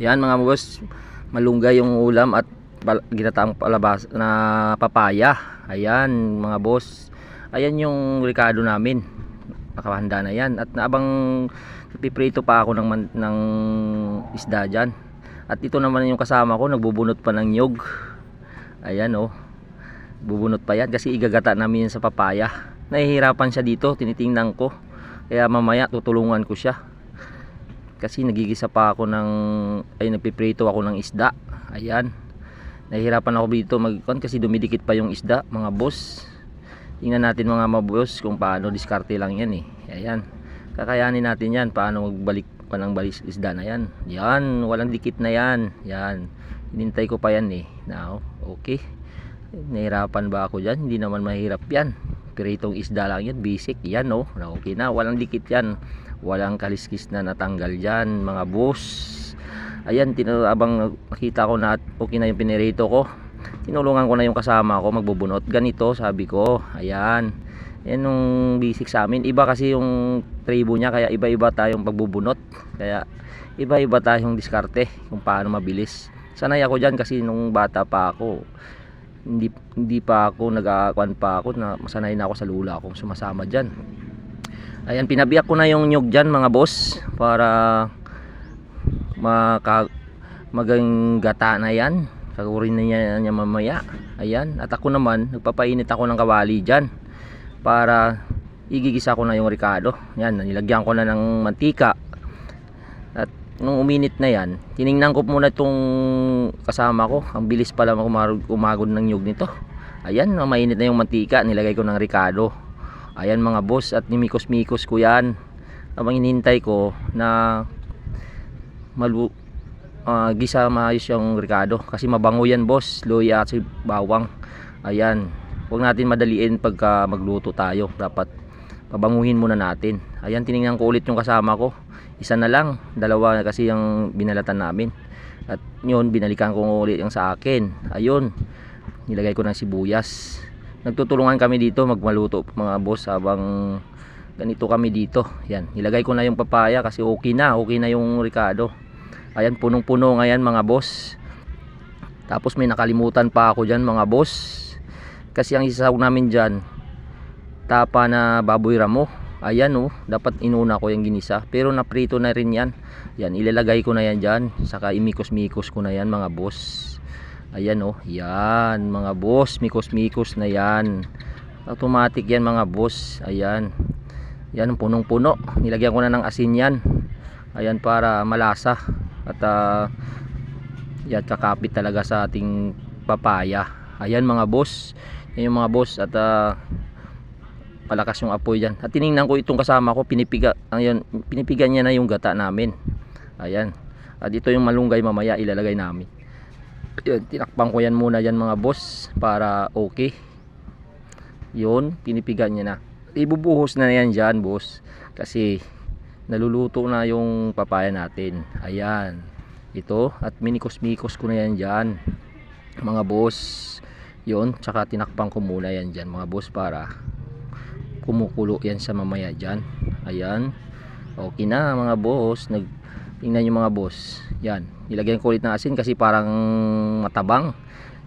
Yan mga boss, malunggay yung ulam at ginataang palabas na papaya. Ayan mga boss. Ayan yung ricado namin. Nakahanda na yan. At naabang piprito pa ako ng, man- ng isda dyan. At ito naman yung kasama ko, nagbubunot pa ng nyog. Ayan oh. Bubunot pa yan kasi igagata namin yan sa papaya. Nahihirapan siya dito, tinitingnan ko. Kaya mamaya tutulungan ko siya kasi nagigisa pa ako ng ay nagpiprito ako ng isda. Ayan. Nahihirapan ako dito magkon kasi dumidikit pa yung isda mga boss. Tingnan natin mga maboss kung paano diskarte lang yan eh. Ayan. Kakayanin natin yan paano magbalik pa ng balis isda na yan. Yan walang dikit na yan. Yan. Hinintay ko pa yan eh. Now okay. Nahirapan ba ako dyan? Hindi naman mahirap yan. Piritong isda lang yan basic. Yan no na okay na walang dikit yan walang kaliskis na natanggal dyan mga boss. Ayan abang nakita ko na okay na yung pinirito ko. Tinulungan ko na yung kasama ko magbubunot. Ganito sabi ko. Ayan. Yan yung basic sa amin. Iba kasi yung tribo niya kaya iba iba tayong pagbubunot. Kaya iba iba tayong diskarte kung paano mabilis. Sanay ako dyan kasi nung bata pa ako hindi hindi pa ako nag-aakuan pa ako na masanay na ako sa lula akong sumasama diyan. Ayan pinabiyak ko na yung nyug diyan mga boss para maka magang gata na yan. Kagurin na niya, niya mamaya. Ayan, at ako naman nagpapainit ako ng kawali diyan para igigisa ko na yung ricado. Yan, nilagyan ko na ng mantika. At nung uminit na yan, tiningnan ko muna itong kasama ko. Ang bilis pala umag- umagod ng nyug nito. Ayan, mainit na yung mantika. Nilagay ko ng ricado. Ayan mga boss at nimikos-mikos ko yan. Habang hinintay ko na malu ah, gisa maayos yung ricado. Kasi mabango yan boss. Luya at si bawang. Ayan. Huwag natin madaliin pagka magluto tayo. Dapat pabanguhin muna natin. Ayan, tiningnan ko ulit yung kasama ko isa na lang dalawa kasi yung binalatan namin at yun binalikan ko ulit yung sa akin ayun nilagay ko ng sibuyas nagtutulungan kami dito magmaluto mga boss habang ganito kami dito. Yan nilagay ko na yung papaya kasi okay na okay na yung ricado ayan punong puno ngayon mga boss. Tapos may nakalimutan pa ako dyan mga boss. Kasi ang isasaw namin dyan tapa na baboy ramo. Ayan oh dapat inuna ko yung ginisa pero naprito na rin yan. Yan ilalagay ko na yan dyan saka imikos mikos ko na yan mga boss ayan oh. Yan mga boss. Mikos mikos na yan. Automatic yan mga boss. Ayan. Yan punong puno nilagyan ko na ng asin yan. Ayan para malasa. At uh, yan kakapit talaga sa ating papaya. Ayan mga boss. Yan yung mga boss. At uh, palakas yung apoy dyan. At tiningnan ko itong kasama ko. Pinipiga ayun, pinipigan niya na yung gata namin. Ayan. At ito yung malunggay mamaya ilalagay namin yun, tinakpan ko yan muna yan mga boss para okay. Yun pinipigan niya na. Ibubuhos na yan dyan boss kasi naluluto na yung papaya natin. Ayan. Ito at minikos mikos ko na yan dyan mga boss. Yun tsaka tinakpan ko muna yan dyan mga boss para kumukulo yan sa mamaya dyan. Ayan. Okay na mga boss. Nag tingnan nyo mga boss. Yan. Nilagyan ko ulit ng asin kasi parang matabang.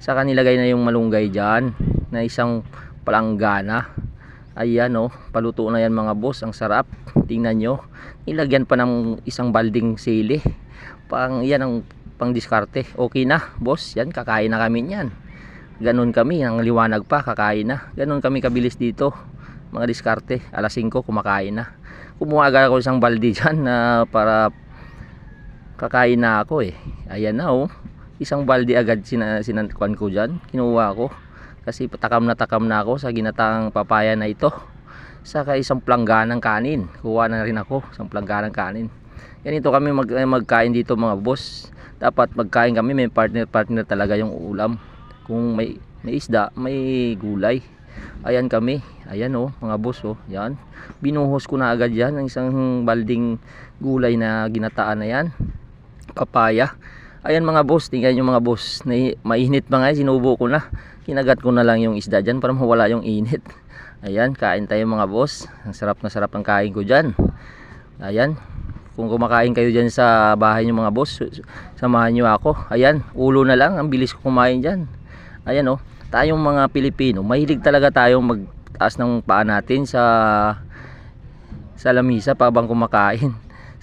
Saka nilagay na yung malunggay dyan na isang palanggana. Ayan oh. Paluto na yan mga boss. Ang sarap. Tingnan nyo. Nilagyan pa ng isang balding sili. Pang yan ang pang diskarte. Okay na boss. Yan kakain na kami yan ganun kami. Ang liwanag pa kakain na. Ganun kami kabilis dito mga diskarte. Alas 5 kumakain na. Kumuha agad ako isang balde dyan na para kakain na ako eh. Ayan na oh. Isang balde agad sina, sinankuan ko dyan. Kinuha ko. Kasi takam na takam na ako sa ginatang papaya na ito. Saka isang plangganang kanin. Kuha na rin ako isang plangganang kanin. Ganito kami mag, eh, magkain dito mga boss. Dapat magkain kami may partner partner talaga yung ulam. Kung may may isda may gulay. Ayan kami. Ayan oh mga boss oh. Yan. Binuhos ko na agad yan ng isang balding gulay na ginataan na yan papaya ayan mga boss tingnan nyo mga boss na, mainit pa nga sinubo ko na kinagat ko na lang yung isda dyan para mawala yung init ayan kain tayo mga boss ang sarap na sarap ang kain ko dyan ayan Kung kumakain kayo dyan sa bahay nyo mga boss, samahan nyo ako. Ayan, ulo na lang, ang bilis ko kumain dyan. Ayan oh, tayong mga Pilipino, mahilig talaga tayong magtaas ng paa natin sa sa lamisa pa bang kumakain.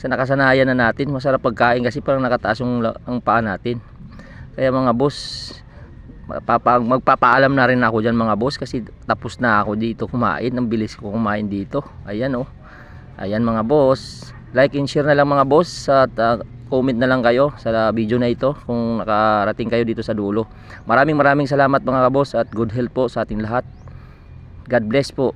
Sa nakasanayan na natin, masarap pagkain kasi parang nakataas yung ang paa natin. Kaya mga boss, magpapa, magpapaalam na rin ako dyan mga boss kasi tapos na ako dito kumain. Ang bilis ko kumain dito. Ayan oh. Ayan mga boss. Like and share na lang mga boss at uh, comment na lang kayo sa video na ito kung nakarating kayo dito sa dulo. Maraming maraming salamat mga boss at good health po sa ating lahat. God bless po.